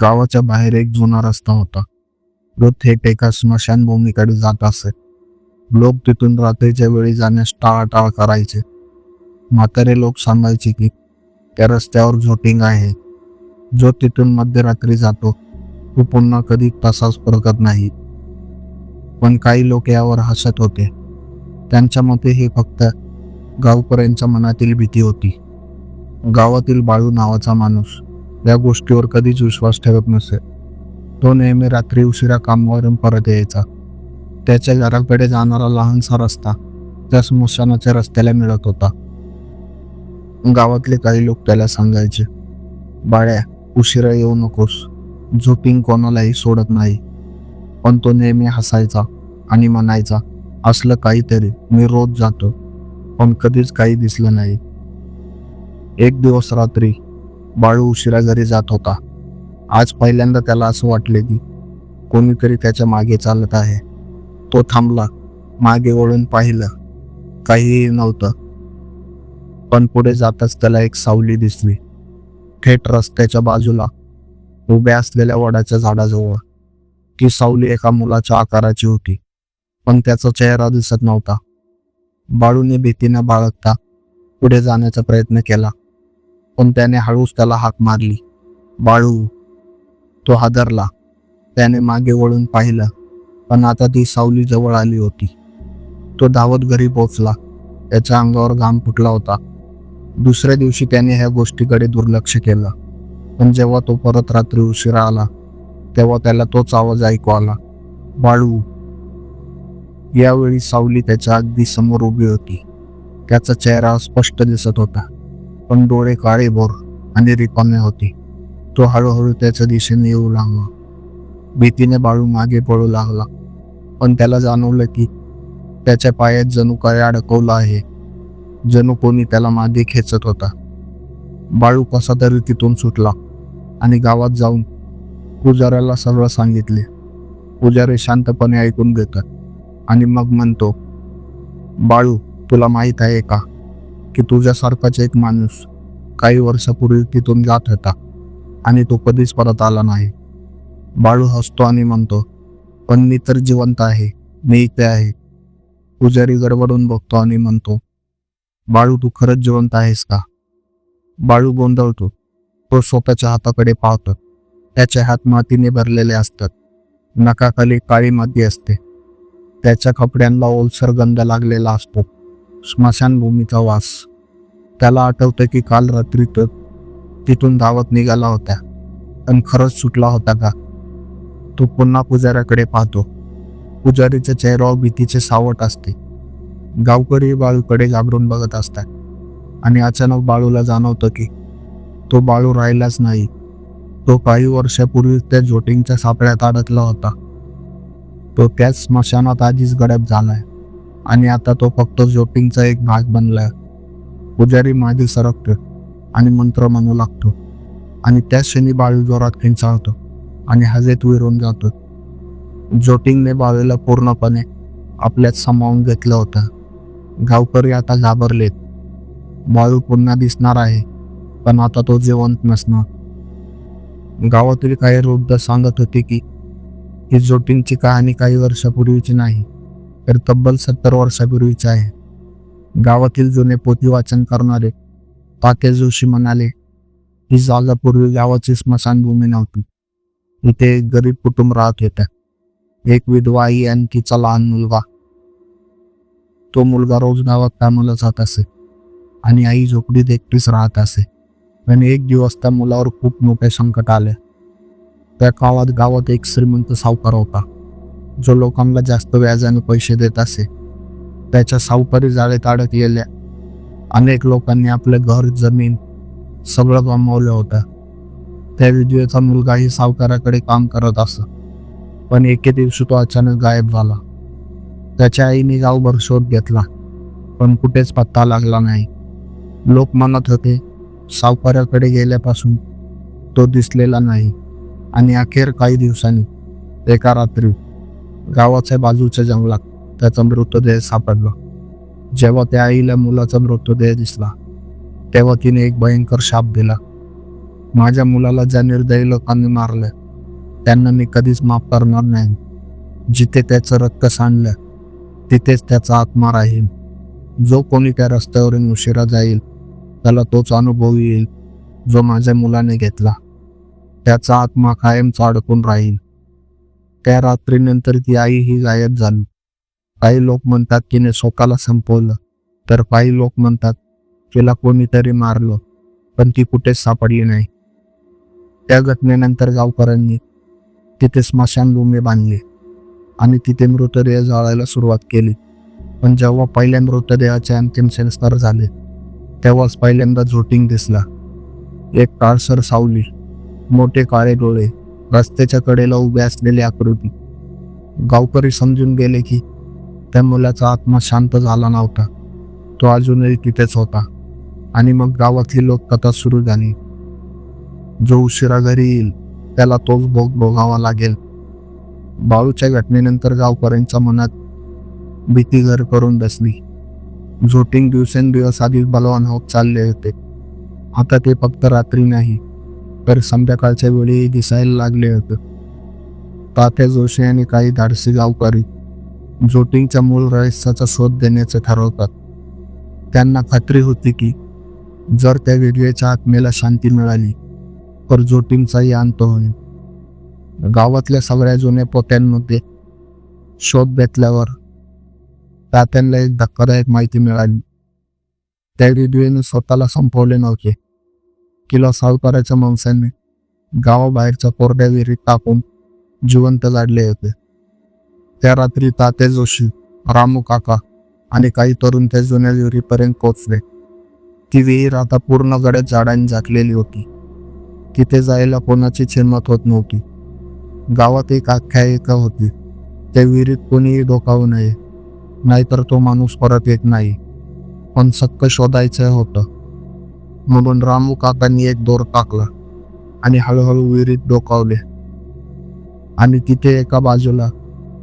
गावाच्या बाहेर एक जुना रस्ता होता. जो थेट एका स्मशानभूमीकडे जात असे. लोक तिथून रात्रीच्या वेळी जाण्यास टाळाटाळ करायचे. म्हातारे लोक सांगायचे की त्या रस्त्यावर झोटिंग आहे. जो तिथून मध्यरात्री जातो तो पुन्हा कधी तसाच परकत नाही. पण काही लोक यावर हसत होते. त्यांच्या मते हे फक्त गावकऱ्यांच्या मनातील भीती होती. गावातील बाळू नावाचा माणूस या गोष्टीवर कधीच विश्वास ठेवत नसे. तो नेहमी रात्री उशिरा कामावरून परत यायचा. त्याच्या घराकडे जाणारा लहानसा रस्ता त्या स्मशानाच्या रस्त्याला मिळत होता. गावातले काही लोक त्याला सांगायचे बाळ्या उशिरा येऊ नकोस. झोपिंग कोणालाही सोडत नाही. पण तो नेहमी हसायचा आणि म्हणायचा असलं काहीतरी मी रोज जातो. पण कधीच काही दिसलं नाही. एक दिवस रात्री बाळू उशिरा घरी जात होता. आज पहिल्यांदा त्याला असं वाटले की कोणीतरी त्याच्यामागे चालत आहे. तो थांबला मागे वळून पाहिलं. काहीही नव्हतं. पण पुढे जाताच त्याला एक सावली दिसली. थेट रस्त्याच्या बाजूला उभ्या असलेल्या वडाच्या झाडाजवळ. ती सावली एका मुलाच्या आकाराची होती पण त्याचा चेहरा दिसत नव्हता. बाळूने भीतीने बाळगता पुढे जाण्याचा प्रयत्न केला. पण त्याने हळूच त्याला हाक मारली. बाळू तो हादरला. त्याने मागे वळून पाहिलं पण आता ती सावली जवळ आली होती. तो धावत घरी पोचला त्याच्या अंगावर घाम फुटला होता. दुसऱ्या दिवशी त्याने ह्या गोष्टीकडे दुर्लक्ष केलं. पण जेव्हा तो परत रात्री उशिरा आला तेव्हा त्याला तोच आवाज ऐकू आला. बाळू यावेळी सावली त्याच्या अगदी समोर उभी होती. त्याचा चेहरा स्पष्ट दिसत होता. पण डोळे काळे भोर आणि रिकामे होते. तो हळूहळू त्याच्या दिशेने येऊ लागला. भीतीने बाळू मागे पळू लागला. पण त्याला जाणवलं की त्याच्या पायात जणू काय अडकवलं आहे. जणू कोणी त्याला मागे खेचत होता. बाळू कसा तरी तिथून सुटला आणि गावात जाऊन पुजाऱ्याला सर्व सांगितले. पुजारी शांतपणे ऐकून घेतात आणि मग म्हणतो बाळू तुला माहीत आहे का? की तुझ्यासारखाच एक माणूस काही वर्षापूर्वी तिथून जात होता आणि तो कधीच परत आला नाही. बाळू हसतो आणि म्हणतो पण मी तर जिवंत आहे मी इथे आहे. पुजारी गडबडून बघतो आणि म्हणतो बाळू तू खरंच जिवंत आहेस का? बाळू गोंधळतो तो स्वतःच्या हाताकडे पाहतो. त्याचे हात मातीने भरलेले असतात. नकाखाली काळी माती असते. त्याच्या कपड्यांना ओलसर गंध लागलेला असतो. स्मशानभूमीचा वास. त्याला आठवतं की काल रात्री तर तिथून धावत निघाला होता पण खरंच सुटला होता का? तो पुन्हा पुजाऱ्याकडे पाहतो. पुजारीच्या चेहऱ्यावर भीतीचे सावट असते. गावकरी बाळूकडे घाबरून बघत असतात. आणि अचानक बाळूला जाणवतं की तो बाळू राहिलाच नाही. तो काही वर्षापूर्वी त्या जोटिंगच्या सापड्यात अडकला होता. तो त्याच स्मशानात आधीच गडप झालाय. आणि आता तो फक्त जोटिंगचा एक भाग बनलाय पुजारी मागे सरकतो आणि मंत्र म्हणू लागतो. आणि त्याच क्षणी बाळू जोरात किंचाळतो आणि हजेत विरून जातो जोटिंगने बाळूला पूर्णपणे आपल्यात सामावून घेतलं होतं. गावकरी आता घाबरलेत. बाळू पुन्हा दिसणार आहे पण आता तो जिवंत नसणार. गावातील काही वृद्ध सांगत होते की ही जोटिंगची कहाणी काही वर्षापूर्वीची नाही. तर तब्बल सत्तर वर्षापूर्वीची आहे. गावातील जुने पोथी वाचन करणारे तात्या जोशी म्हणाले ही जागा पूर्वी गावाची स्मशानभूमी नव्हती. इथे एक गरीब कुटुंब राहत होत्या एक विधवा आई आणि तिचा लहान मुलगा. तो मुलगा रोज गावात कामाला जात असे आणि आई झोपडीत एकटीच राहत असे. पण एक दिवस त्या मुलावर खूप मोठे संकट आले. त्या काळात गावात एक श्रीमंत सावकार होता. जो लोकांना जास्त व्याजाने पैसे देत असे त्याच्या सावकारी जाळेत अडकलेल्या अनेक लोकांनी आपले घर जमीन सगळं गमावलं होतं. त्या विधवेचा मुलगाही सावकाराकडे काम करत असं पण एके दिवशी तो अचानक गायब झाला. त्याच्या आईने गावभर शोध घेतला पण कुठेच पत्ता लागला नाही. लोक म्हणत होते सावकाराकडे गेल्यापासून तो दिसलेला नाही आणि अखेर काही दिवसांनी एका रात्री गावाच्या बाजूच्या जंगलात त्याचा मृतदेह सापडला. जेव्हा त्या आईला मुलाचा मृतदेह दिसला तेव्हा तिने एक भयंकर शाप दिला. माझ्या मुलाला ज्या निर्दयी लोकांनी मारलं त्यांना मी कधीच माफ करणार नाही. जिथे त्याचं रक्त सांडलं तिथेच त्याचा आत्मा राहील. जो कोणी त्या रस्त्यावरून उशिरा जाईल त्याला तोच अनुभव येईल जो माझ्या मुलाने घेतला. त्याचा आत्मा कायमचा अडकून राहील. त्या रात्रीनंतर ती आई ही गायब झाली. काही लोक म्हणतात तिने स्वतःला संपवलं. तर काही लोक म्हणतात तिला कोणीतरी मारलं पण ती कुठेच सापडली नाही. त्या घटनेनंतर गावकऱ्यांनी तिथे स्मशानभूमी बांधली आणि तिथे मृतदेह जाळायला सुरुवात केली. पण जेव्हा पहिल्या मृतदेहाचे अंतिम संस्कार झाले तेव्हाच पहिल्यांदा झोटिंग दिसला. एक काळसर सावली मोठे काळे डोळे रस्त्याच्या कडेला उभे असलेली आकृती. गावकरी समजून गेले की त्या मुलाचा आत्मा शांत झाला नव्हता. तो अजूनही तिथेच होता. आणि मग गावातली लोक कथा सुरू झाली. जो उशिरा घरी येईल त्याला तोच भोग भोगावा लागेल. बाळूच्या घटनेनंतर गावकऱ्यांच्या मनात भीती घर करून बसली. झोटिंग दिवसेंदिवस आधीच बलवान होत चालले होते. आता ते फक्त रात्री नाही तर संध्याकाळच्या वेळी दिसायला लागले होते. तात्या जोशी आणि काही धाडसी गावकरी जोटिंगच्या मूळ रहस्याचा शोध देण्याचे ठरवतात. त्यांना खात्री होती की जर त्या विडवेच्या आत्मेला शांती मिळाली तर जोटिंगचाही अंत होईल. गावातल्या सगळ्या जुन्या पोत्यांमध्ये शोध घेतल्यावर तात्यांना एक धक्कादायक माहिती मिळाली. त्या रेडिओने स्वतःला संपवले नव्हते. किंवा सावकाराच्या माणसांनी. गावाबाहेरच्या कोरड्या विहिरीत टाकून जिवंत जाडले होते. त्या रात्री तात्या जोशी रामू काका आणि काही तरुण त्या जुन्या विहिरीपर्यंत पोचले ती विहीर आता पूर्ण गड्यात झाडांनी झाकलेली होती. तिथे जायला कोणाची चिंमत होत नव्हती. गावात एक आख्यायिका होती त्या विहिरीत कोणीही डोकावू नये नाहीतर तो माणूस परत येत नाही. पण सक्क शोधायचं होतं. म्हणून रामू काकांनी एक दोर टाकला आणि हळूहळू विहिरीत डोकावले. आणि तिथे एका बाजूला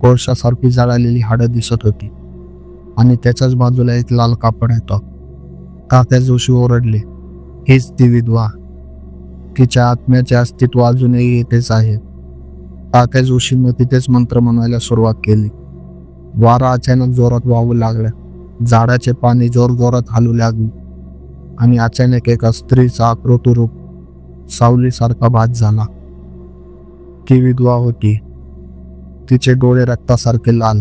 कोळशासारखी जळालेली हाडं दिसत होती. आणि त्याच्याच बाजूला एक लाल कापड होता. काका जोशी ओरडले हीच ती विधवा. तिच्या आत्म्याचे अस्तित्व अजूनही येतेच आहे. काका जोशीनं तिथेच मंत्र म्हणायला सुरुवात केली. वारा अचानक जोरात वाहू लागला. झाडाचे पाणी जोर जोरात हलू लागले. आणि अचानक एका स्त्रीचा आकृतुरूप सावलीसारखा भात झाला. ती विधवा होती. तिचे डोळे रक्तासारखे लाल.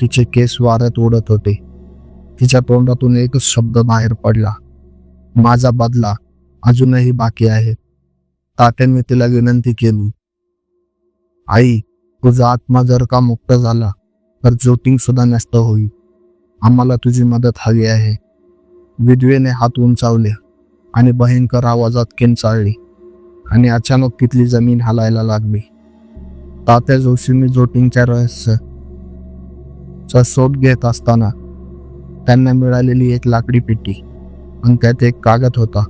तिचे केस वाऱ्यात उडत होते. तिच्या तोंडातून एकच शब्द बाहेर पडला. माझा बदला अजूनही बाकी आहे. तात्यांनी तिला विनंती केली. आई तुझा आत्मा जर का मुक्त झाला तर ज्योतिंग सुद्धा नष्ट होईल. आम्हाला तुझी मदत हवी आहे. विधवेने हात उंचावले आणि भयंकर आवाजात किंचाळली आणि अचानक तिथली जमीन हलायला लागली. तात्या जोशींनी जोटिंगच्या रहस्य चा शोध घेत असताना त्यांना मिळालेली एक लाकडी पेटी आणि त्यात एक कागद होता.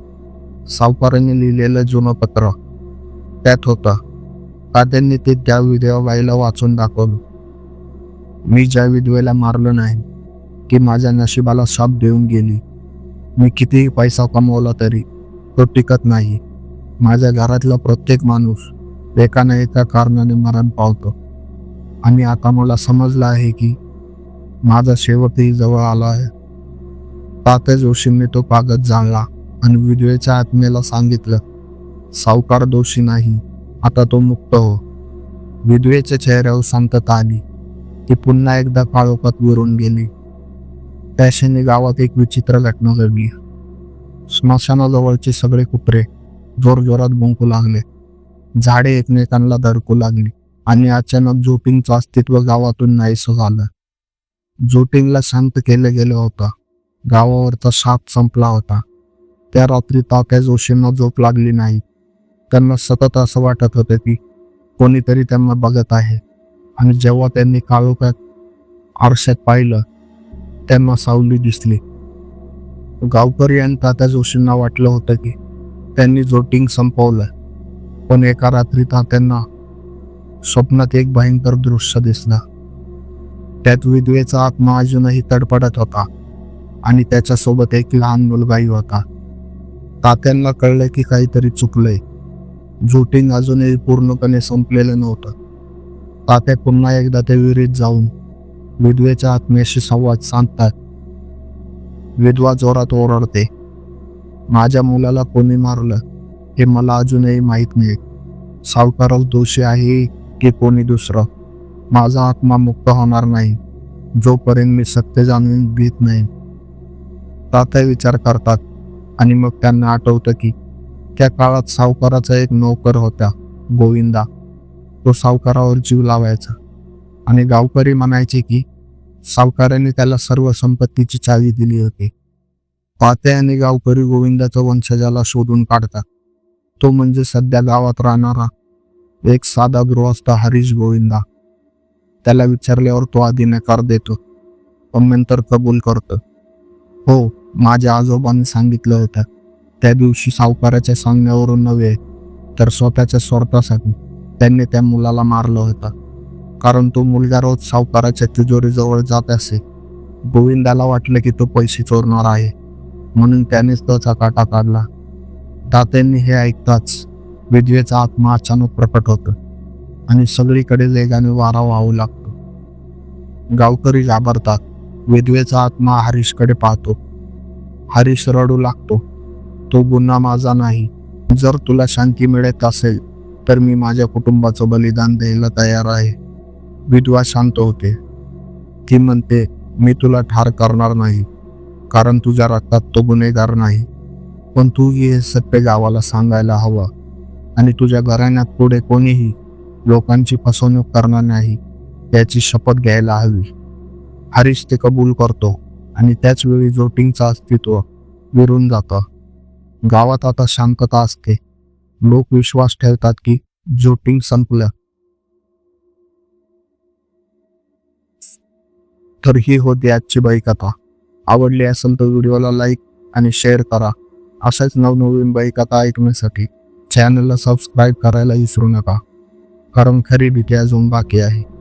सावकारांनी लिहिलेलं जुनं पत्र. त्यात होतं तात्यांनी ते त्या विधवाबाईला वाचून दाखवलं. मी ज्या विधवेला मारलं नाही की माझ्या नशिबाला शाप देऊन गेली. मी कितीही पैसा कमवला तरी तो टिकत नाही. माझ्या घरातला प्रत्येक माणूस एका ना एका कारणाने मरण पावतो. आणि आता मला समजलं आहे की माझा शेवटही जवळ आला आहे. तात्या जोशींनी तो कागद जाळला आणि विधवेच्या आत्मेला सांगितलं सावकार दोषी नाही आता तो मुक्त हो. विधवेच्या चेहऱ्यावर शांतता आली. ती पुन्हा एकदा काळोखात विरून गेली. त्याशाने गावात एक विचित्र घटना घडली. स्मशानाजवळचे सगळे कुत्रे जोरजोरात भुंकू लागले. झाडे एकमेकांना धडकू लागली आणि अचानक जोटिंगचं अस्तित्व गावातून नाहीसं झालं. झोटिंगला शांत केलं गेलं होतं. गावावरचा शाप संपला होता. त्या रात्री तात्या जोशींना झोप लागली नाही. त्यांना सतत असं वाटत होतं की कोणीतरी त्यांना बघत आहे. आणि जेव्हा त्यांनी काळोखात आरशात पाहिलं त्यांना सावली दिसली. गावकरी आणि तात्या जोशींना वाटलं होतं की त्यांनी जोटिंग संपवलं. पण एका रात्री तात्यांना स्वप्नात एक भयंकर दृश्य दिसलं. त्यात विधवेचा आत्मा अजूनही तडपडत होता आणि त्याच्यासोबत एक लहान मुलगाही होता. तात्यांना कळलं की काहीतरी चुकलंय. झोटिंग अजूनही पूर्णपणे संपलेलं नव्हतं. तात्या पुन्हा एकदा त्या विहिरीत जाऊन विधवेच्या आत्म्याशी संवाद साधतात. विधवा जोरात ओरडते. माझ्या मुलाला कोणी मारलं? हे मला अजूनही माहीत नाही. सावकारच दोषी आहे की कोणी दुसरं? माझा आत्मा मुक्त होणार नाही. जोपर्यंत मी सत्य जाणून घेत नाही. तात्या विचार करतात आणि मग त्यांना आठवतं की त्या काळात सावकाराचा एक नोकर होता गोविंदा. तो सावकारावर जीव लावायचा. आणि गावकरी म्हणायचे की सावकाराने त्याला सर्व संपत्तीची चावी दिली होती. पाते आणि गावकरी गोविंदाच्या वंशजाला शोधून काढतात. तो म्हणजे सध्या गावात राहणारा एक साधा गृहस्थ हरीश गोविंदा. त्याला विचारल्यावर तो आधी नकार देतो पण नंतर कबूल करतो. हो माझ्या आजोबांनी सांगितलं होतं त्या दिवशी सावकाराच्या सांगण्यावरून नव्हे तर स्वतःच्या स्वार्थासाठी त्यांनी त्या मुलाला मारलं होतं. कारण तो मुलगा रोज सावकाराच्या तिजोरीजवळ जात असे. गोविंदाला वाटलं की तो पैसे चोरणार आहे. म्हणून त्यानेच त्याचा काटा काढला. दात्यांनी हे ऐकताच विधवेचा आत्मा अचानक प्रकट होतो आणि सगळीकडे वेगाने वारा वाहू लागतो. गावकरी घाबरतात. विधवेचा आत्मा हरीशकडे पाहतो. हरीश रडू लागतो. तो गुन्हा माझा नाही. जर तुला शांती मिळत असेल तर मी माझ्या कुटुंबाचं बलिदान द्यायला तयार आहे. विधवा शांत होते. ती म्हणते मी तुला ठार करणार नाही कारण तुझ्या रक्तात तो गुन्हेगार नाही. पण तू हे सत्य गावाला सांगायला हवं. आणि तुझ्या घराण्यात पुढे कोणीही लोकांची फसवणूक करणार नाही याची शपथ घ्यायला हवी. हरीश ते कबूल करतो आणि त्याचवेळी जोटिंगचं अस्तित्व विरून जातं. गावात आता शांतता असते. लोक विश्वास ठेवतात की जोटिंग संपलं. तर ही होती आजची बाई कथा आवडली असेल तर व्हिडिओला लाईक आणि शेअर करा. अशाच नवनवीन बाई कथा ऐकण्यासाठी चॅनलला सबस्क्राईब करायला विसरू नका. कारण खरी भीती अजून बाकी आहे.